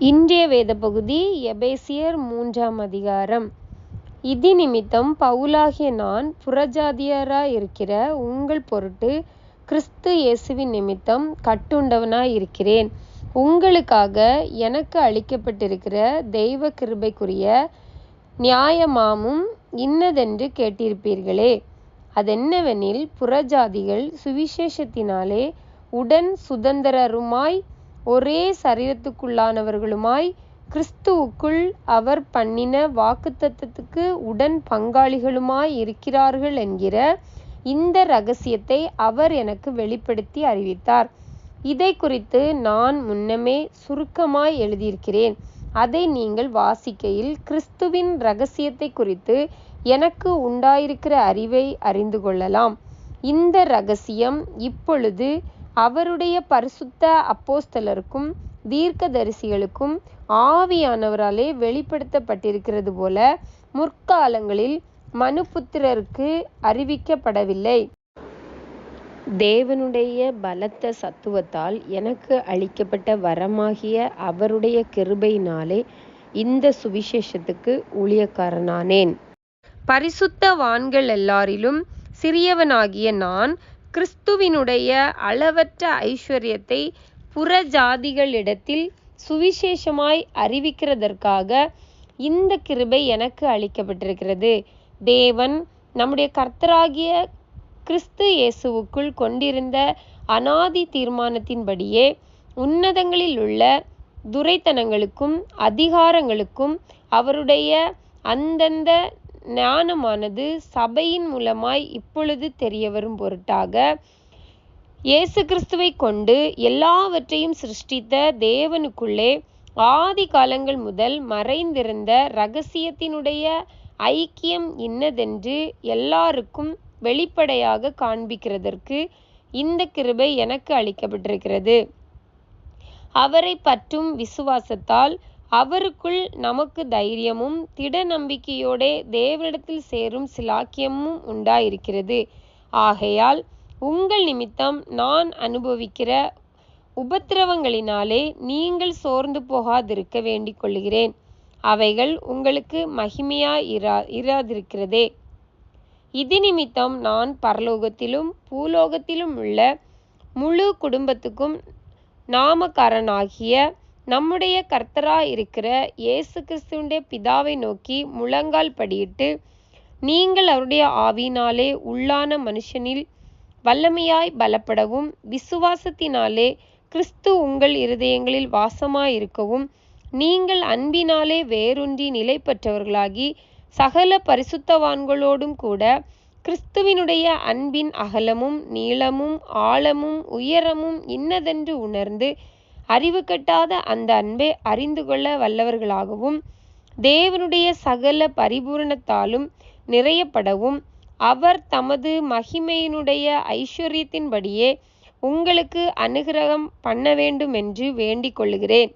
இன்றைய வேத பகுதி எபேசியர் மூன்றாம் அதிகாரம். இதினிமித்தம் பவுலாகிய நான் புறஜாதியராயிருக்கிற உங்கள் பொருட்டு கிறிஸ்து இயேசுவின் நிமித்தம் கட்டுண்டவனாய் இருக்கிறேன் உங்களுக்காக எனக்கு அளிக்கப்பட்டிருக்கிற தெய்வ கிருபைக்குரிய நியாயமாமும் இன்னதென்று கேட்டிருப்பீர்களே. அதென்னவெனில் புறஜாதிகள் சுவிசேஷத்தினாலே உடன் சுதந்திரருமாய் ஒரே சரீரத்துக்குள்ளானவர்களுமாய் கிறிஸ்துவுக்குள் அவர் பண்ணின வாக்குத்தத்தத்துக்கு உடன் பங்காளிகளுமாய் இருக்கிறார்கள் என்கிற இந்த ரகசியத்தை அவர் எனக்கு வெளிப்படுத்தி அறிவித்தார். இதை குறித்து நான் முன்னமே சுருக்கமாய் எழுதியிருக்கிறேன். அதை நீங்கள் வாசிக்கையில் கிறிஸ்துவின் ரகசியத்தை குறித்து எனக்கு உண்டாயிருக்கிற அறிவை அறிந்து கொள்ளலாம். இந்த ரகசியம் இப்பொழுது அவருடைய பரிசுத்த அப்போஸ்தலருக்கும் தீர்க்கதரிசிகளுக்கும் ஆவியானவராலே வெளிப்படுத்தப்பட்டிருக்கிறது போல முற்காலங்களில் மனுபுத்திரருக்கு அறிவிக்கப்படவில்லை. தேவனுடைய பலத்த சத்துவத்தால் எனக்கு அளிக்கப்பட்ட வரமாகிய அவருடைய கிருபையினாலே இந்த சுவிசேஷத்துக்கு ஊழியக்காரனானேன். பரிசுத்தவான்கள் எல்லாரிலும் சிறியவனாகிய நான் கிறிஸ்துவினுடைய அளவற்ற ஐஸ்வர்யத்தை புறஜாதிகளிடத்தில் சுவிசேஷமாய் அறிவிக்கிறதற்காக இந்த கிருபை எனக்கு அளிக்கப்பட்டிருக்கிறது. தேவன் நம்முடைய கர்த்தராகிய கிறிஸ்து இயேசுவுக்குள் கொண்டிருந்த அனாதி தீர்மானத்தின்படியே உன்னதங்களில் உள்ள துரைத்தனங்களுக்கும் அதிகாரங்களுக்கும் அவருடைய அந்தந்த ஞானமானது சபையின் மூலமாய் இப்பொழுது தெரியவரும் பொருட்டாக. இயேசு கிறிஸ்துவை கொண்டு எல்லாவற்றையும் சிருஷ்டித்த தேவனுக்குள்ளே ஆதி காலங்கள் முதல் மறைந்திருந்த ரகசியத்தினுடைய ஐக்கியம் இன்னதென்று எல்லாருக்கும் வெளிப்படையாக காண்பிக்கிறதற்கு இந்த கிருபை எனக்கு அளிக்கப்பட்டிருக்கிறது. அவரை பற்றும் விசுவாசத்தால் அவருக்குள் நமக்கு தைரியமும் திட நம்பிக்கையோடே தேவனிடத்தில் சேரும் சிலாக்கியமும் உண்டாயிருக்கிறது. ஆகையால் உங்கள் நிமித்தம் நான் அனுபவிக்கிற உபத்திரவங்களினாலே நீங்கள் சோர்ந்து போகாதிருக்க வேண்டிக் கொள்கிறேன். அவைகள் உங்களுக்கு மகிமையாய் இரா இராதிருக்கிறதே. இது நிமித்தம் நான் பரலோகத்திலும் பூலோகத்திலும் உள்ள முழு குடும்பத்துக்கும் நாமக்காரனாகிய நம்முடைய கர்த்தரா இருக்கிற இயேசு கிறிஸ்துவுடைய பிதாவை நோக்கி முழங்கால் படியிட்டு நீங்கள் அவருடைய ஆவினாலே உள்ளான மனுஷனில் வல்லமையாய் பலப்படவும் விசுவாசத்தினாலே கிறிஸ்து உங்கள் இருதயங்களில் வாசமாயிருக்கவும் நீங்கள் அன்பினாலே வேரூன்றி நிலை பெற்றவர்களாகி சகல பரிசுத்தவான்களோடும் கூட கிறிஸ்துவினுடைய அன்பின் அகலமும் நீளமும் ஆழமும் உயரமும் இன்னதென்று உணர்ந்து அறிவு கட்டாத அந்த அன்பை அறிந்து கொள்ள வல்லவர்களாகவும் தேவனுடைய சகல பரிபூரணத்தாலும் நிறையப்படவும் அவர் தமது மகிமையினுடைய ஐஸ்வர்யத்தின்படியே உங்களுக்கு அனுகிரகம் பண்ண வேண்டும் என்று வேண்டிக் கொள்ளுகிறேன்.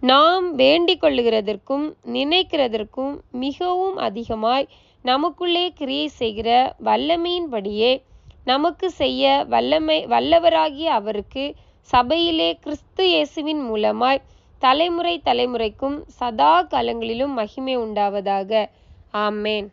நாம் வேண்டிக் கொள்ளுகிறதற்கும் நினைக்கிறதற்கும் மிகவும் அதிகமாய் நமக்குள்ளே கிரியை செய்கிற வல்லமையின்படியே நமக்கு செய்ய வல்லமை வல்லவராகிய அவருக்கு சபையிலே கிறிஸ்து இயேசுவின் மூலமாய் தலைமுறை தலைமுறைக்கும் சதா காலங்களிலும் மகிமை உண்டாவதாக. ஆமேன்.